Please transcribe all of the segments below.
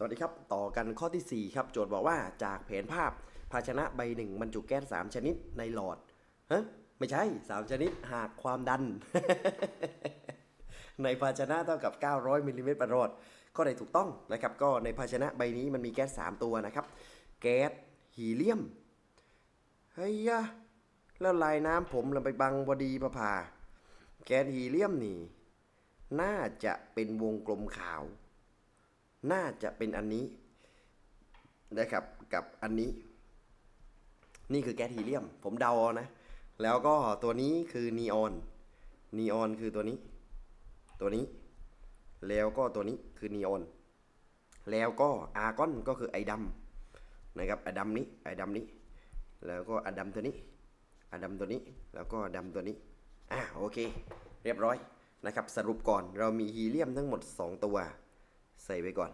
สวัสดีครับ ต่อกันข้อทีสี่ 4 ครับ โจทย์บอกว่าจากแผนภาพภาชนะใบหนึ่งบรรจุแก๊ส3ชนิดในหลอดฮะไม่ใช่ 3 ชนิดหากความดัน ในภาชนะเท่ากับ 900มิลลิเมตรประหลอดก็ได้ถูกต้องนะครับ ก็ในภาชนะใบนี้มันมีแก๊ส3ตัวนะครับ แก๊สฮีเลียมเฮ้ยยะแล้วลายน้ำผมลงไปบังบดีประภา แก๊สฮีเลียมนี่ น่าจะเป็นวงกลมขาว น่าจะเป็นอันนี้นะครับกับอันนี้ นี่คือแก๊สฮีเลียม ผมเดานะ แล้วก็ตัวนี้คือนีออนนีออนคือตัวนี้ ตัวนี้ แล้วก็ตัวนี้คือนีออนแล้วก็อาร์กอนก็คือไอดำนะครับไอดำนี้ไอดำนี้ แล้วก็อดำตัวนี้อดำตัวนี้แล้วก็ดำตัวนี้อะโอเค เรียบร้อยนะครับ สรุปก่อนเรามีฮีเลียมทั้งหมด 2 ตัว ใส่ไปก่อน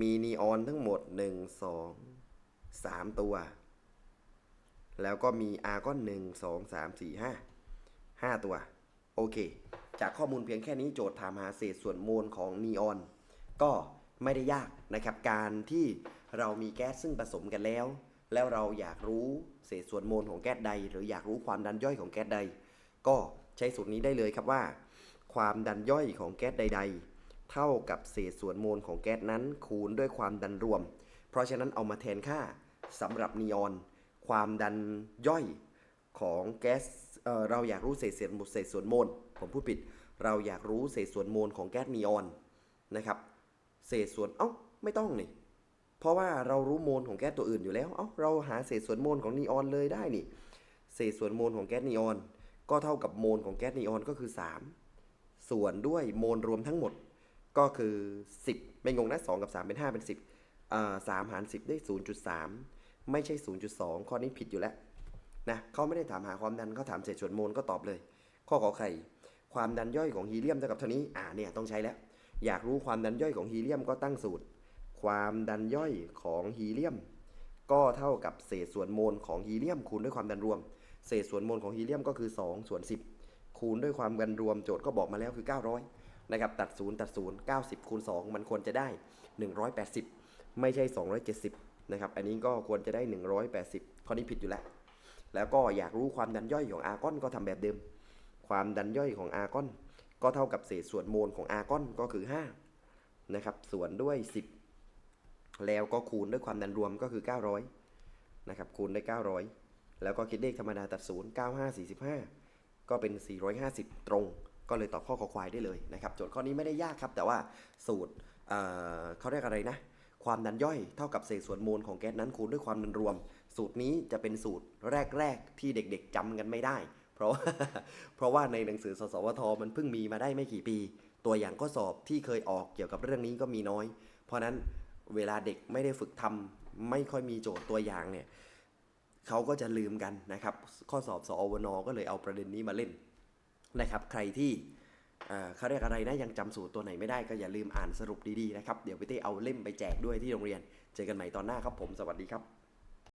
มีนีออนทั้งหมด 1 2 3 ตัว แล้วก็มีอาร์กอน1 2 3 4 5 5 ตัว โอเค จากข้อมูลเพียงแค่นี้โจทย์ถามหาเศษส่วนโมลของนีออน ก็ไม่ได้ยากนะครับ การที่เรามีแก๊สซึ่งผสมกันแล้ว แล้วเราอยากรู้เศษส่วนโมลของแก๊สใด หรืออยากรู้ความดันย่อยของแก๊สใด ก็ใช้สูตรนี้ได้เลยครับว่า ความดันย่อยของแก๊สใด ๆ เท่ากับเศษส่วนโมลของแก๊สนั้นคูณด้วยความดันรวม เพราะฉะนั้นเอามาแทนค่าสำหรับนีออน ความดันย่อยของแก๊สเเราอยากรู้เศษเศษเศษส่วนโมลผมพูดผิด เราอยากรู้เศษส่วนโมลของแก๊สนีออนนะครับ เศษส่วนเอ้าไม่ต้องนี่เพราะว่าเรารู้โมลของแก๊สตัวอื่นอยู่แล้ว เอ้า เราหาเศษส่วนโมลของนีออนเลยได้นี่ เศษส่วนโมลของแก๊สนีออน ก็เท่ากับโมลของแก๊สนีออนก็คือ 3 ส่วนด้วยโมลรวมทั้งหมด ก็คือ 10 ไม่งงนะ2กับ 3 เป็น 5 เป็น 10อ่า3หาร 10 ได้ 0.3 ไม่ใช่ 0.2 ข้อนี้ผิดอยู่แล้วนะเขาไม่ได้ถามหาความดันเขาถามเศษส่วนโมลก็ตอบเลย ข้อขอไข่ ความดันย่อยของฮีเลียมเท่ากับเท่านี้อ่าเนี่ยต้องใช้แล้ว อยากรู้ความดันย่อยของฮีเลียมก็ตั้งสูตร ความดันย่อยของฮีเลียม ก็เท่ากับเศษส่วนโมลของฮีเลียมคูณด้วยความดันรวม เศษส่วนโมลของฮีเลียมก็คือ 2 ส่วน 10 คูณด้วยความดันรวมโจทย์ก็บอกมาแล้วคือ 900 นะครับตัด 0 ตัด 0 90 คูณ 2 มันควรจะได้ 180 ไม่ใช่ 270 นะครับ อันนี้ก็ควรจะได้ 180 ข้อนี้ผิดอยู่แล้ว แล้วก็อยากรู้ความดันย่อยของอาร์กอนก็ทำแบบเดิม ความดันย่อยของอาร์กอน ก็เท่ากับเศษส่วนโมลของอาร์กอนก็คือ 5 นะครับ ส่วนด้วย 10 แล้วก็คูณด้วยความดันรวมก็คือ 900 นะครับ คูณได้900 แล้วก็คิดเลขธรรมดาตัด 0 95 45 ก็เป็น 450 ตรง ก็เลยตอบข้อขอควายได้เลยนะครับโจทย์ข้อนี้ไม่ได้ยากครับ แต่ว่าสูตรเเขาเรียกอะไรนะ ความดันย่อยเท่ากับเศษส่วนโมลของแก๊สนั้นคูณด้วยความดันรวม สูตรนี้จะเป็นสูตรแรกๆ ที่เด็กๆจำกันไม่ได้ เพราะว่าเพราะว่าในหนังสือสสวทมันเพิ่งมีมาได้ไม่กี่ปี ตัวอย่างข้อสอบที่เคยออกเกี่ยวกับเรื่องนี้ก็มีน้อย เพราะนั้นเวลาเด็กไม่ได้ฝึกทำไม่ค่อยมีโจทย์ตัวอย่างเนี่ยเขาก็จะลืมกันนะครับ ข้อสอบสอวนก็เลยเอาประเด็นนี้มาเล่น นะครับ ใครที่เขาเรียกอะไรนะยังจำสูตรตัวไหนไม่ได้ก็อย่าลืมอ่านสรุปดีๆนะครับ เดี๋ยวพี่เต้เอาเล่มไปแจกด้วยที่โรงเรียน เจอกันใหม่ตอนหน้าครับผม สวัสดีครับ